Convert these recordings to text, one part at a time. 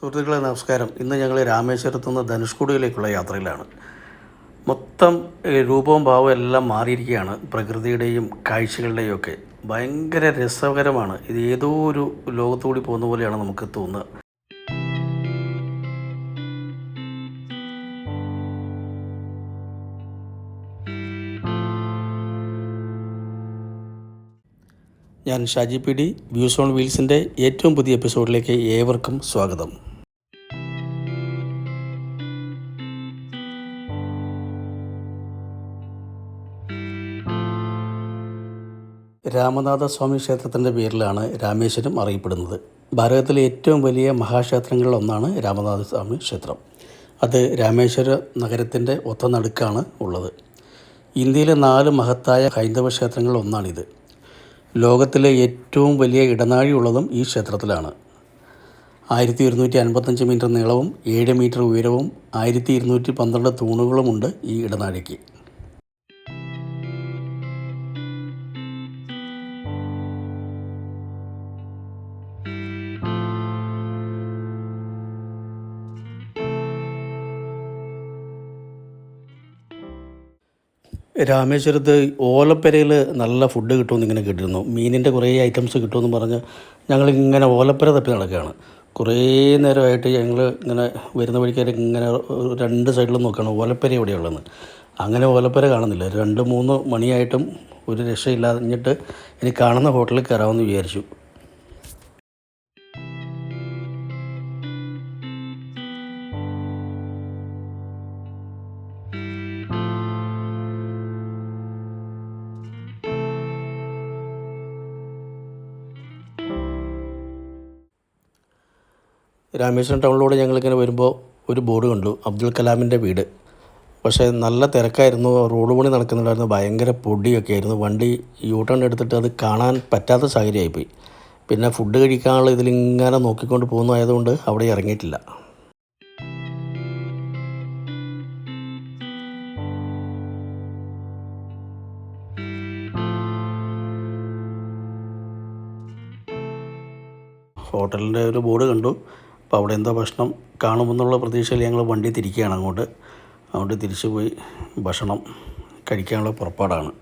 സുഹൃത്തുക്കളെ നമസ്കാരം. ഇന്ന് ഞങ്ങൾ രാമേശ്വരത്തു നിന്ന് ധനുഷ്കുടിയിലേക്കുള്ള യാത്രയിലാണ്. മൊത്തം രൂപവും ഭാവവും എല്ലാം മാറിയിരിക്കുകയാണ്. പ്രകൃതിയുടെയും കാഴ്ചകളുടെയും ഒക്കെ. ഭയങ്കര രസകരമാണ്. ഇത് ഏതോ ഒരു ലോകത്തുകൂടി പോകുന്ന പോലെയാണ് നമുക്ക് തോന്നുന്നത് ഞാൻ Shaji P D views on വീൽസിന്റെ ഏറ്റവും പുതിയ എപ്പിസോഡിലേക്ക് ഏവർക്കും സ്വാഗതം. രാമനാഥ സ്വാമി ക്ഷേത്രത്തിന്റെ പേരിലാണ് രാമേശ്വരം അറിയപ്പെടുന്നത്. ഭാരതത്തിലെ ഏറ്റവും വലിയ മഹാക്ഷേത്രങ്ങളിൽ ഒന്നാണ് രാമനാഥ സ്വാമി ക്ഷേത്രം. അത് രാമേശ്വര നഗരത്തിന്റെ ഒത്ത നടുക്കാണ് ഉള്ളത്. ഇന്ത്യയിലെ നാല് മഹത്തായ ഹൈന്ദവ ക്ഷേത്രങ്ങളിൽ ഒന്നാണിത് ലോകത്തിലെ ഏറ്റവും വലിയ ഇടനാഴി ഉള്ളതും ഈ ക്ഷേത്രത്തിലാണ്. ആയിരത്തി ഇരുന്നൂറ്റി അൻപത്തഞ്ച് മീറ്റർ നീളവും ഏഴ് മീറ്റർ ഉയരവും ആയിരത്തി ഇരുന്നൂറ്റി പന്ത്രണ്ട് തൂണുകളുമുണ്ട് ഈ ഇടനാഴിക്ക്. രാമേശ്വരത്ത് ഓലപ്പരയിൽ നല്ല ഫുഡ് കിട്ടുമെന്ന് ഇങ്ങനെ കേട്ടിരുന്നു. മീനിന്റെ കുറേ ഐറ്റംസ് കിട്ടുമെന്ന് പറഞ്ഞ് ഞങ്ങളിങ്ങനെ ഓലപ്പര തപ്പി നടക്കുകയാണ്. കുറേ നേരമായിട്ട് ഞങ്ങൾ ഇങ്ങനെ വരുന്ന വഴിക്കാർ ഇങ്ങനെ രണ്ട് സൈഡിലും നോക്കുകയാണ്. ഓലപ്പെര എവിടെയുള്ളതെന്ന് അങ്ങനെ ഓലപ്പെര കാണുന്നില്ല. രണ്ട് മൂന്ന് മണിയായിട്ടും ഒരു രക്ഷയില്ലാഞ്ഞിട്ട് ഇനി കാണുന്ന ഹോട്ടലിൽ കയറാമെന്ന് വിചാരിച്ചു. രാമേശ്വരം ടൗണിലൂടെ ഞങ്ങളിങ്ങനെ വരുമ്പോൾ ഒരു ബോർഡ് കണ്ടു അബ്ദുൽ കലാമിന്റെ വീട്. പക്ഷേ നല്ല തിരക്കായിരുന്നു റോഡ് പണി നടക്കുന്നുണ്ടായിരുന്നു ഭയങ്കര പൊടിയൊക്കെ ആയിരുന്നു. വണ്ടി യൂ ടേൺ എടുത്തിട്ട് അത് കാണാൻ പറ്റാത്ത സാഹചര്യമായിപ്പോയി. പിന്നെ ഫുഡ് കഴിക്കാനുള്ള ഇതിലിങ്ങനെ നോക്കിക്കൊണ്ട് പോകുന്നതായതുകൊണ്ട് അവിടെ ഇറങ്ങിയിട്ടില്ല. ഹോട്ടലിന്റെ ഒരു ബോർഡ് കണ്ടു. അപ്പോൾ അവിടെ എന്താ ഭക്ഷണം കാണുമെന്നുള്ള പ്രതീക്ഷയിൽ ഞങ്ങൾ വണ്ടി തിരിക്കുകയാണ് അങ്ങോട്ട്. അങ്ങോട്ട് തിരിച്ചു പോയി ഭക്ഷണം കഴിക്കാനുള്ള പുറപ്പാടാണ്.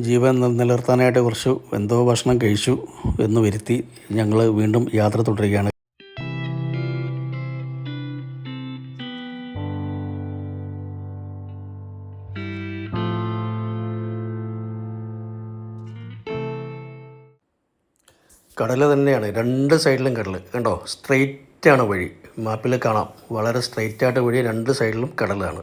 ജീവൻ നില- നിലനിർത്താനായിട്ട് കുറച്ച് എന്തോ ഭക്ഷണം കഴിച്ചു എന്ന് വരുത്തി ഞങ്ങൾ വീണ്ടും യാത്ര തുടരുകയാണ്. കടൽ തന്നെയാണ് രണ്ട് സൈഡിലും കടൽ. കണ്ടോ? സ്ട്രെയിറ്റ് ആണ് വഴി. മാപ്പിൽ കാണാം. വളരെ സ്ട്രെയിറ്റ് ആയിട്ട് വഴി രണ്ട് സൈഡിലും കടലാണ്.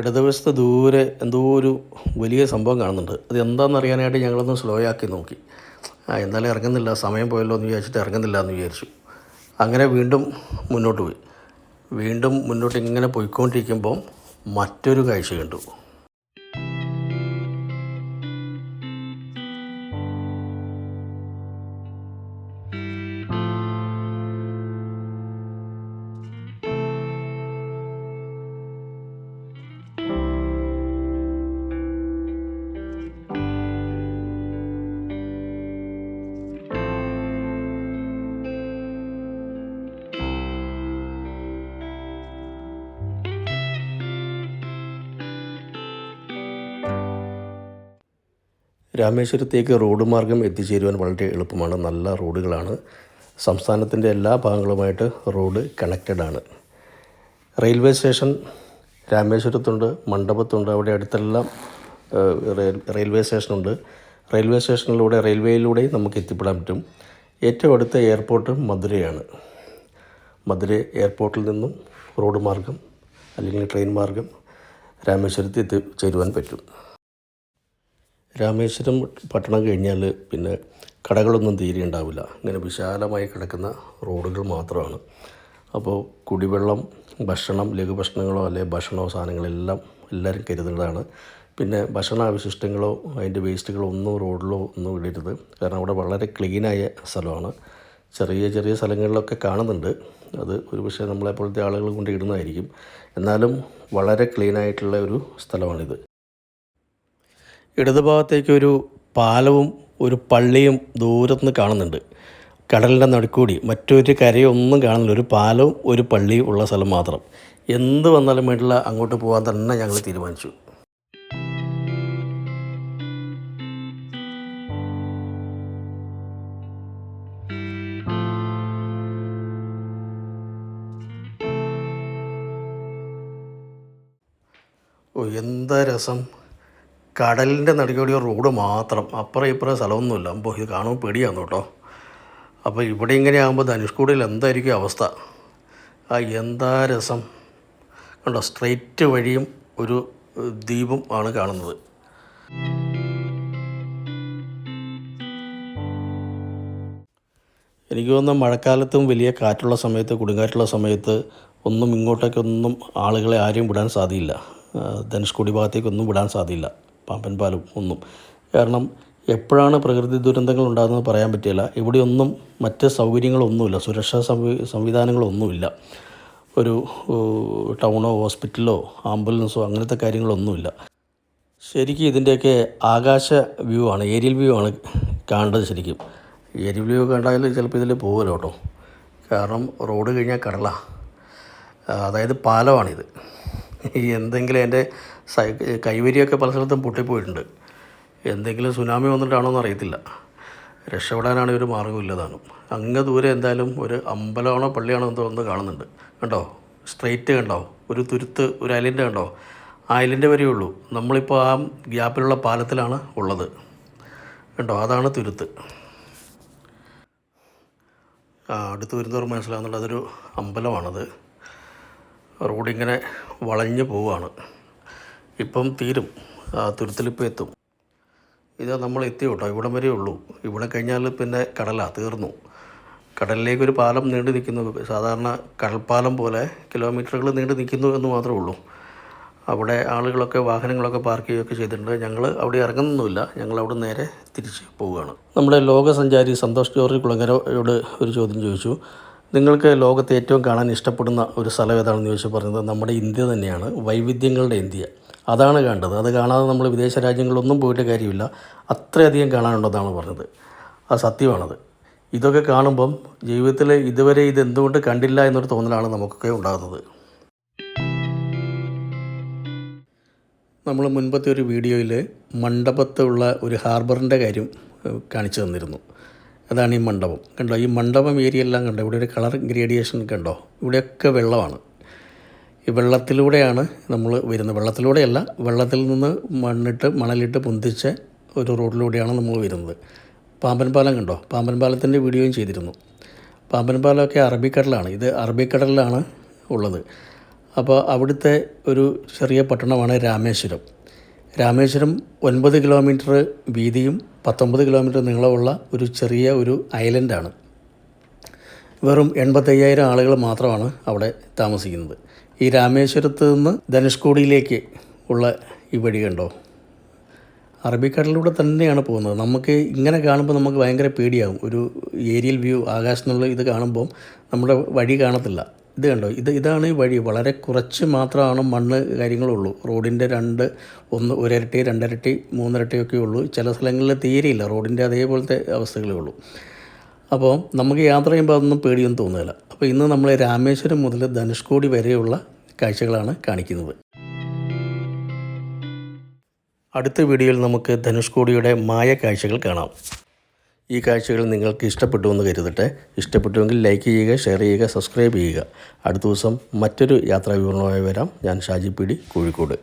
ഇടതുവശത്ത് ദൂരെ എന്തോ ഒരു വലിയ സംഭവം കാണുന്നുണ്ട്. അത് എന്താണെന്ന് അറിയാനായിട്ട് ഞങ്ങളൊന്ന് സ്ലോ ആക്കി നോക്കി. ആ എന്തായാലും ഇറങ്ങുന്നില്ല സമയം പോയല്ലോ എന്ന് വിചാരിച്ചിട്ട് ഇറങ്ങുന്നില്ല എന്ന് വിചാരിച്ചു. അങ്ങനെ വീണ്ടും മുന്നോട്ട് പോയി. വീണ്ടും മുന്നോട്ട് ഇങ്ങനെ പോയിക്കൊണ്ടിരിക്കുമ്പോൾ മറ്റൊരു കാഴ്ച കണ്ടു. രാമേശ്വരത്തേക്ക് റോഡ് മാർഗം എത്തിച്ചേരുവാൻ വളരെ എളുപ്പമാണ്. നല്ല റോഡുകളാണ്. സംസ്ഥാനത്തിന്റെ എല്ലാ ഭാഗങ്ങളുമായിട്ട് റോഡ് കണക്റ്റഡ് ആണ്. റെയിൽവേ സ്റ്റേഷൻ രാമേശ്വരത്തുണ്ട് മണ്ഡപത്തുണ്ട് അവിടെ അടുത്തെല്ലാം റെയിൽവേ സ്റ്റേഷനുണ്ട് റെയിൽവേ സ്റ്റേഷനിലൂടെ റെയിൽവേയിലൂടെ നമുക്ക് എത്തിപ്പെടാൻ പറ്റും. ഏറ്റവും അടുത്ത എയർപോർട്ട് മധുരയാണ്. മധുര എയർപോർട്ടിൽ നിന്നും റോഡ് മാർഗം അല്ലെങ്കിൽ ട്രെയിൻ മാർഗം രാമേശ്വരത്ത് എത്തിച്ചേരുവാൻ പറ്റും. രാമേശ്വരം പട്ടണം കഴിഞ്ഞാൽ പിന്നെ കടകളൊന്നും തീരെ ഉണ്ടാവില്ല. ഇങ്ങനെ വിശാലമായി കിടക്കുന്ന റോഡുകൾ മാത്രമാണ്. അപ്പോൾ കുടിവെള്ളം ഭക്ഷണം ലഘുഭക്ഷണങ്ങളോ അല്ലെങ്കിൽ ഭക്ഷണമോ സാധനങ്ങളെല്ലാം എല്ലാവരും കരുതേണ്ടതാണ് പിന്നെ ഭക്ഷണാവശിഷ്ടങ്ങളോ അതിന്റെ വേസ്റ്റുകളോ ഒന്നും റോഡിലോ ഒന്നും ഇടരുത്. കാരണം അവിടെ വളരെ ക്ലീനായ സ്ഥലമാണ്. ചെറിയ ചെറിയ സ്ഥലങ്ങളിലൊക്കെ കാണുന്നുണ്ട്. അത് ഒരു പക്ഷേ നമ്മളെപ്പോലത്തെ ആളുകൾ കൊണ്ട് ഇടുന്നതായിരിക്കും. എന്നാലും വളരെ ക്ലീനായിട്ടുള്ള ഒരു സ്ഥലമാണിത്. ഇടതുഭാഗത്തേക്ക് ഒരു പാലവും ഒരു പള്ളിയും ദൂരത്തുനിന്ന് കാണുന്നുണ്ട്. കടലിന്റെ നടുക്കൂടി മറ്റൊരു കരയൊന്നും കാണുന്നില്ല. ഒരു പാലവും ഒരു പള്ളിയും ഉള്ള സ്ഥലം മാത്രം. എന്ത് വന്നാലും വേണ്ടില്ല അങ്ങോട്ട് പോകാൻ തന്നെ ഞങ്ങൾ തീരുമാനിച്ചു. ഓ എന്താ രസം? കടലിന്റെ നടുക്കൂടി റോഡ് മാത്രം അപ്പുറം ഇപ്പുറം സ്ഥലമൊന്നുമില്ല. അപ്പോൾ ഇത് കാണുമ്പോൾ പേടിയാണ് കേട്ടോ. അപ്പോൾ ഇവിടെ ഇങ്ങനെ ആകുമ്പോൾ ധനുഷ്കോടിയിൽ എന്തായിരിക്കും അവസ്ഥ? ആ എന്താ രസം? കണ്ടോ സ്ട്രെയിറ്റ് വഴിയും ഒരു ദ്വീപും ആണ് കാണുന്നത്. എനിക്ക് തോന്നുന്ന മഴക്കാലത്തും വലിയ കാറ്റുള്ള സമയത്ത് കൊടുങ്കാറ്റുള്ള സമയത്ത് ഒന്നും ഇങ്ങോട്ടേക്കൊന്നും ആളുകളെ ആരെയും വിടാൻ സാധ്യമില്ല ധനുഷ്കോടി ഭാഗത്തേക്കൊന്നും വിടാൻ സാധ്യയില്ല പാമ്പൻ പാലും ഒന്നും. കാരണം എപ്പോഴാണ് പ്രകൃതി ദുരന്തങ്ങൾ ഉണ്ടാകുന്നത് പറയാൻ പറ്റില്ല. ഇവിടെയൊന്നും മറ്റ് സൗകര്യങ്ങളൊന്നുമില്ല. സുരക്ഷാ സംവി സംവിധാനങ്ങളൊന്നുമില്ല. ഒരു ടൗണോ ഹോസ്പിറ്റലോ ആംബുലൻസോ അങ്ങനത്തെ കാര്യങ്ങളൊന്നുമില്ല. ശരിക്കും ഇതിന്റെയൊക്കെ ആകാശ വ്യൂ ആണ് ഏരിയൽ വ്യൂ ആണ് കാണേണ്ടത് ശരിക്കും. ഏരിയൽ വ്യൂ കണ്ടാൽ ചിലപ്പോൾ ഇതിൽ പോകുമല്ലോ കേട്ടോ. കാരണം റോഡ് കഴിഞ്ഞാൽ കടലാണ് അതായത് പാലമാണിത്. എന്തെങ്കിലും എന്റെ സൈ കൈവരിയൊക്കെ പല സ്ഥലത്തും പൊട്ടിപ്പോയിട്ടുണ്ട്. എന്തെങ്കിലും സുനാമി വന്നിട്ടാണോ എന്ന് അറിയത്തില്ല രക്ഷപ്പെടാനാണ് ഒരു മാർഗമില്ലതാണ് അങ്ങ് ദൂരെ എന്തായാലും ഒരു അമ്പലമാണോ പള്ളിയാണോ എന്തോ ഒന്ന് കാണുന്നുണ്ട്. കണ്ടോ? സ്ട്രെയിറ്റ് കണ്ടോ? ഒരു തുരുത്ത് ഒരു ഐലൻഡ് കണ്ടോ? ഐലൻഡ് വരെയേ ഉള്ളൂ. നമ്മളിപ്പോൾ ആ ഗ്യാപ്പിലുള്ള പാലത്തിലാണ് ഉള്ളത്. കണ്ടോ? അതാണ് തുരുത്ത്. ആ അടുത്ത് വരുന്നവർ മനസ്സിലാകുന്നുണ്ട് അതൊരു അമ്പലമാണത്. റോഡിങ്ങനെ വളഞ്ഞു പോവുകയാണ് ഇപ്പം തീരും. ആ തുരുത്തിലിപ്പോൾ എത്തും ഇത് നമ്മൾ എത്തി കേട്ടോ ഇവിടം വരെ ഉള്ളൂ. ഇവിടെ കഴിഞ്ഞാൽ പിന്നെ കടലാണ് തീർന്നു. കടലിലേക്ക് ഒരു പാലം നീണ്ടു നിൽക്കുന്നു. സാധാരണ കടൽപ്പാലം പോലെ കിലോമീറ്ററുകൾ നീണ്ടു നിൽക്കുന്നു എന്ന് മാത്രമേ ഉള്ളൂ. അവിടെ ആളുകളൊക്കെ വാഹനങ്ങളൊക്കെ പാർക്ക് ചെയ്യുകയൊക്കെ ചെയ്തിട്ടുണ്ട്. ഞങ്ങൾ അവിടെ ഇറങ്ങുന്നൊന്നുമില്ല. ഞങ്ങൾ അവിടെ നേരെ തിരിച്ച് പോവുകയാണ്. നമ്മുടെ ലോകസഞ്ചാരി സന്തോഷ് ജോർജ് കുളങ്ങരയോട് ഒരു ചോദ്യം ചോദിച്ചു. നിങ്ങൾക്ക് ലോകത്ത് ഏറ്റവും കാണാൻ ഇഷ്ടപ്പെടുന്ന ഒരു സ്ഥലം ഏതാണെന്ന് ചോദിച്ചു പറഞ്ഞത് നമ്മുടെ ഇന്ത്യ തന്നെയാണ് വൈവിധ്യങ്ങളുടെ ഇന്ത്യ. അതാണ് കണ്ടത്. അത് കാണാതെ നമ്മൾ വിദേശ രാജ്യങ്ങളിലൊന്നും പോയിട്ട് കാര്യമില്ല. അത്രയധികം കാണാനുണ്ടെന്നാണ് പറഞ്ഞത്. അത് സത്യമാണത്. ഇതൊക്കെ കാണുമ്പം ജീവിതത്തിൽ ഇതുവരെ ഇത് എന്തുകൊണ്ട് കണ്ടില്ല എന്നൊരു തോന്നലാണ് നമുക്കൊക്കെ ഉണ്ടാകുന്നത്. നമ്മൾ മുൻപത്തെ ഒരു വീഡിയോയിൽ മണ്ഡപത്തുള്ള ഒരു ഹാർബറിന്റെ കാര്യം കാണിച്ചു തന്നിരുന്നു. അതാണ് ഈ മണ്ഡപം. കണ്ടോ ഈ മണ്ഡപം ഏരിയ എല്ലാം കണ്ടോ? ഇവിടെ ഒരു കളർ ഗ്രേഡിയേഷൻ കണ്ടോ? ഇവിടെയൊക്കെ വെള്ളമാണ്. ഈ വെള്ളത്തിലൂടെയാണ് നമ്മൾ വരുന്നത്. വെള്ളത്തിലൂടെയല്ല വെള്ളത്തിൽ നിന്ന് മണ്ണിട്ട് മണലിട്ട് പൊന്തിച്ച ഒരു റോഡിലൂടെയാണ് നമ്മൾ വരുന്നത്. പാമ്പൻ പാലം കണ്ടോ? പാമ്പൻ പാലത്തിന്റെ വീഡിയോയും ചെയ്തിരുന്നു. പാമ്പൻ പാലമൊക്കെ അറബിക്കടലാണ്. ഇത് അറബിക്കടലിലാണ് ഉള്ളത്. അപ്പോൾ അവിടുത്തെ ഒരു ചെറിയ പട്ടണമാണ് രാമേശ്വരം. രാമേശ്വരം ഒൻപത് കിലോമീറ്റർ വീതിയും പത്തൊമ്പത് കിലോമീറ്റർ നീളമുള്ള ഒരു ചെറിയ ഒരു ഐലൻഡാണ്. വെറും എൺപത്തയ്യായിരം ആളുകൾ മാത്രമാണ് അവിടെ താമസിക്കുന്നത്. ഈ രാമേശ്വരത്ത് നിന്ന് ധനുഷ്കോടിയിലേക്ക് ഉള്ള ഈ വഴി കണ്ടോ? അറബിക്കടലിലൂടെ തന്നെയാണ് പോകുന്നത്. നമുക്ക് ഇങ്ങനെ കാണുമ്പോൾ നമുക്ക് ഭയങ്കര പേടിയാകും ഒരു ഏരിയൽ വ്യൂ ആകാശം എന്നുള്ള ഇത് കാണുമ്പോൾ നമ്മുടെ വഴി കാണത്തില്ല. ഇത് കണ്ടോ? ഇത് ഇതാണ് ഈ വഴി. വളരെ കുറച്ച് മാത്രമാണ് മണ്ണ് കാര്യങ്ങളുള്ളൂ. റോഡിന്റെ രണ്ട് ഒന്ന് ഒരിരട്ടി രണ്ടിരട്ടി മൂന്നിരട്ടിയൊക്കെ ഉള്ളൂ. ചില സ്ഥലങ്ങളിൽ തീരെയില്ല. റോഡിന്റെ അതേപോലത്തെ അവസ്ഥകളേ ഉള്ളൂ. അപ്പോൾ നമുക്ക് യാത്ര ചെയ്യുമ്പോൾ അതൊന്നും പേടിയൊന്നും തോന്നുകയില്ല. അപ്പോൾ ഇന്ന് നമ്മൾ രാമേശ്വരം മുതൽ ധനുഷ്കോടി വരെയുള്ള കാഴ്ചകളാണ് കാണിക്കുന്നത്. അടുത്ത വീഡിയോയിൽ നമുക്ക് ധനുഷ്കോടിയുടെ മായ കാഴ്ചകൾ കാണാം. ഈ കാഴ്ചകൾ നിങ്ങൾക്ക് ഇഷ്ടപ്പെട്ടു എന്ന് കരുതട്ടെ. ഇഷ്ടപ്പെട്ടുവെങ്കിൽ ലൈക്ക് ചെയ്യുക ഷെയർ ചെയ്യുക സബ്സ്ക്രൈബ് ചെയ്യുക. അടുത്ത ദിവസം മറ്റൊരു യാത്രാ വിവരണമായി വരാം. ഞാൻ ഷാജി പി ഡി കോഴിക്കോട്.